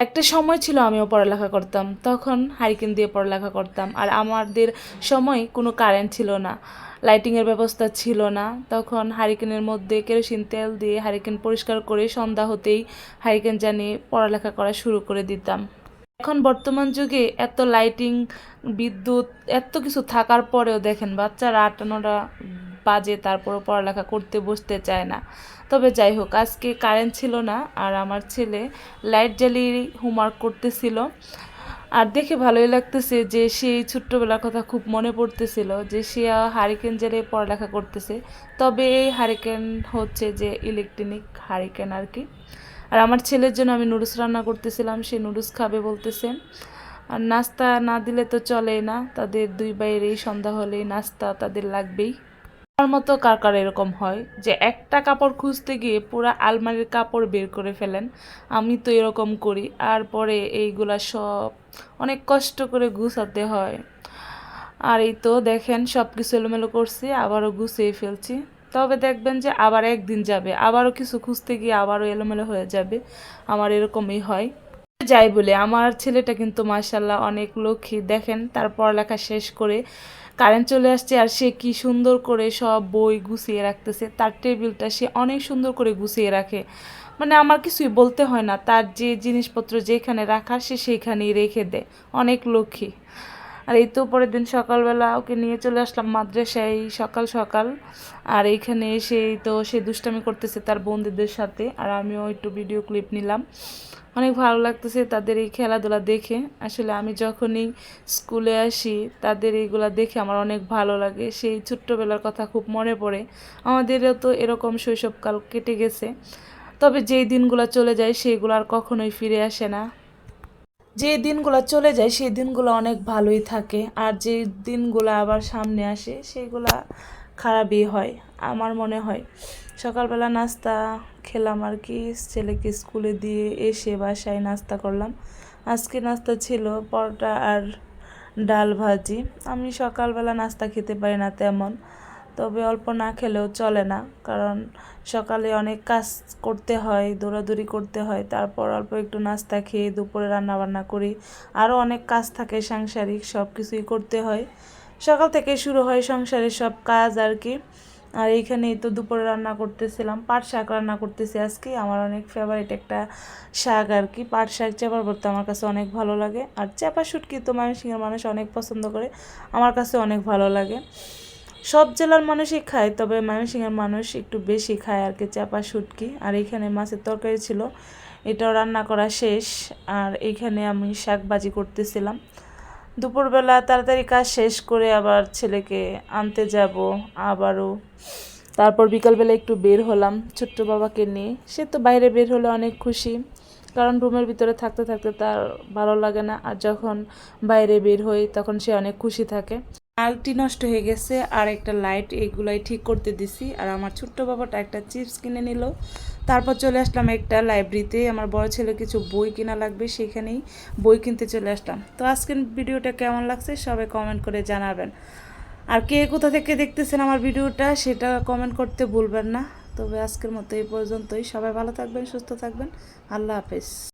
একটা সময় ছিল আমিও পড়ালেখা করতাম, তখন হারিকেন দিয়ে পড়ালেখা করতাম, আর আমাদের সময় কোনো কারেন্ট ছিল না, লাইটিংয়ের ব্যবস্থা ছিল না, তখন হারিকেনের মধ্যে কেরোসিন তেল দিয়ে হারিকেন পরিষ্কার করে সন্ধ্যা হতেই হারিকেন জানিয়ে পড়ালেখা করা শুরু করে দিতাম। এখন বর্তমান যুগে এত লাইটিং, বিদ্যুৎ, এত কিছু থাকার পরেও দেখেন বাচ্চারা আটটা, নটা বাজে, তারপরও পড়ালেখা করতে বসতে চায় না। তবে যাই হোক, আজকে কারেন্ট ছিল না আর আমার ছেলে লাইট জ্বালিয়ে হোমওয়ার্ক করতেছিল। আর দেখে ভালোই লাগতেছে যে সেই ছোট্টবেলার কথা খুব মনে পড়তেছিল যে সে হারিকেন জ্বালিয়ে পড়ালেখা করতেছে। তবে এই হারিকেন হচ্ছে যে ইলেকট্রনিক হারিকেন আর কি। আর আমার ছেলের জন্য আমি নুডলস রান্না করতেছিলাম, সে নুডলস খাবে বলতেছে। আর নাস্তা না দিলে তো চলেই না, তাদের দুই বাইরেই সন্ধ্যা হলেই নাস্তা তাদের লাগবেই। আমার মতো কার কার এরকম হয়? যে একটা কাপড় খুঁজতে গিয়ে পুরো আলমারির কাপড় বের করে ফেলেন। আমি তো এরকম করি। আর পরে এইগুলা সব অনেক কষ্ট করে গুছাতে হয়। আর এই তো দেখেন সব কিছু এলোমেলো করছি, আবারও গুছিয়ে ফেলছি। তবে দেখবেন যে আবার একদিন যাবে। আবারও কিছু খুঁজতে গিয়ে আবারও এলোমেলো হয়ে যাবে। আমার এরকমই হয়। যাই বলে, আমার ছেলেটা কিন্তু মার্শাল্লাহ অনেক লক্ষ্মী। দেখেন, তার পড়ালেখা শেষ করে কারেন্ট চলে আসছে আর সে কি সুন্দর করে সব বই গুছিয়ে রাখতেছে। তার টেবিলটা সে অনেক সুন্দর করে গুছিয়ে রাখে। মানে আমার কিছুই বলতে হয় না। তার যে জিনিসপত্র যেখানে রাখার সে সেইখানেই রেখে দেয়। অনেক লক্ষ্মী। আর এই তো পরের দিন সকালবেলা ওকে নিয়ে চলে আসলাম মাদ্রাসায় সকাল সকাল। আর এইখানে এসে তো সে দুষ্টামি করতেছে তার বন্ধুদের সাথে, আর আমিও একটু ভিডিও ক্লিপ নিলাম। অনেক ভালো লাগতেছে তাদের এই খেলাধুলা দেখে। আসলে আমি যখনই স্কুলে আসি, তাদের এইগুলা দেখে আমার অনেক ভালো লাগে। সেই ছোট্টবেলার কথা খুব মনে পড়ে। আমাদেরও তো এরকম শৈশবকাল কেটে গেছে। তবে যেই দিনগুলো চলে যায়, সেইগুলো আর কখনোই ফিরে আসে না। যে দিনগুলো চলে যায়, সেই দিনগুলো অনেক ভালোই থাকে। আর যে দিনগুলো আবার সামনে আসে, সেগুলা খারাপই হয়, আমার মনে হয়। সকালবেলা নাস্তা খেলাম আর কি, ছেলেকে স্কুলে দিয়ে এসে বাসায় নাস্তা করলাম। আজকে নাস্তা ছিল পরোটা আর ডাল ভাজি। আমি সকালবেলা নাস্তা খেতে পারি না তেমন। তবে অল্প না খেলেও চলে না। কারণ সকালে অনেক কাজ করতে হয়, দৌড়াদৌড়ি করতে হয়, তারপর অল্প একটু নাস্তা খেয়ে দুপুরে রান্নাবান্না করি। আরও অনেক কাজ থাকে সাংসারিক, সব কিছুই করতে হয়। সকাল থেকে শুরু হয় সংসারের সব কাজ আর কি। আর এইখানেই তো দুপুরে রান্না করতেছিলাম, পাট শাক রান্না করতেছি আজকে। আমার অনেক ফেভারিট একটা শাক আর কি। পাট শাক, চেপার করতে আমার কাছে অনেক ভালো লাগে। আর চেপা শুটকি তো ময়মনসিংহের মানুষ অনেক পছন্দ করে, আমার কাছে অনেক ভালো লাগে। সব জেলার মানুষই খায়, তবে ময়মনসিংহের মানুষ একটু বেশি খায় আর কি, চাপা শুটকি। আর এইখানে মাছের তরকারি ছিল, এটাও রান্না করা শেষ। আর এইখানে আমি শাক ভাজি করতেছিলাম। দুপুরবেলা তাড়াতাড়ি কাজ শেষ করে আবার ছেলেকে আনতে যাব, আবারও। তারপর বিকালবেলা একটু বের হলাম ছোট্ট বাবাকে নিয়ে। সে তো বাইরে বের হলে অনেক খুশি, কারণ রুমের ভিতরে থাকতে থাকতে তার ভালো লাগে না। আর যখন বাইরে বের হই তখন সে অনেক খুশি থাকে। আলটি নষ্ট হয়ে গেছে, আর একটা লাইট এইগুলাই ঠিক করতে দিছি। আর আমার ছোট্ট বাবাটা একটা চিপস কিনে নিল। তারপর চলে আসলাম একটা লাইব্রেরিতে আমার বড় ছেলে কিছু বই কিনা লাগবে সেখানেই বই কিনতে চলে আসলাম। তো আজকের ভিডিওটা কেমন লাগছে সবাই কমেন্ট করে জানাবেন। আর কে কোথা থেকে দেখতেছেন আমার ভিডিওটা সেটা কমেন্ট করতে ভুলবেন না। তবে আজকের মতো এই পর্যন্তই। সবাই ভালো থাকবেন, সুস্থ থাকবেন। আল্লাহ হাফেজ।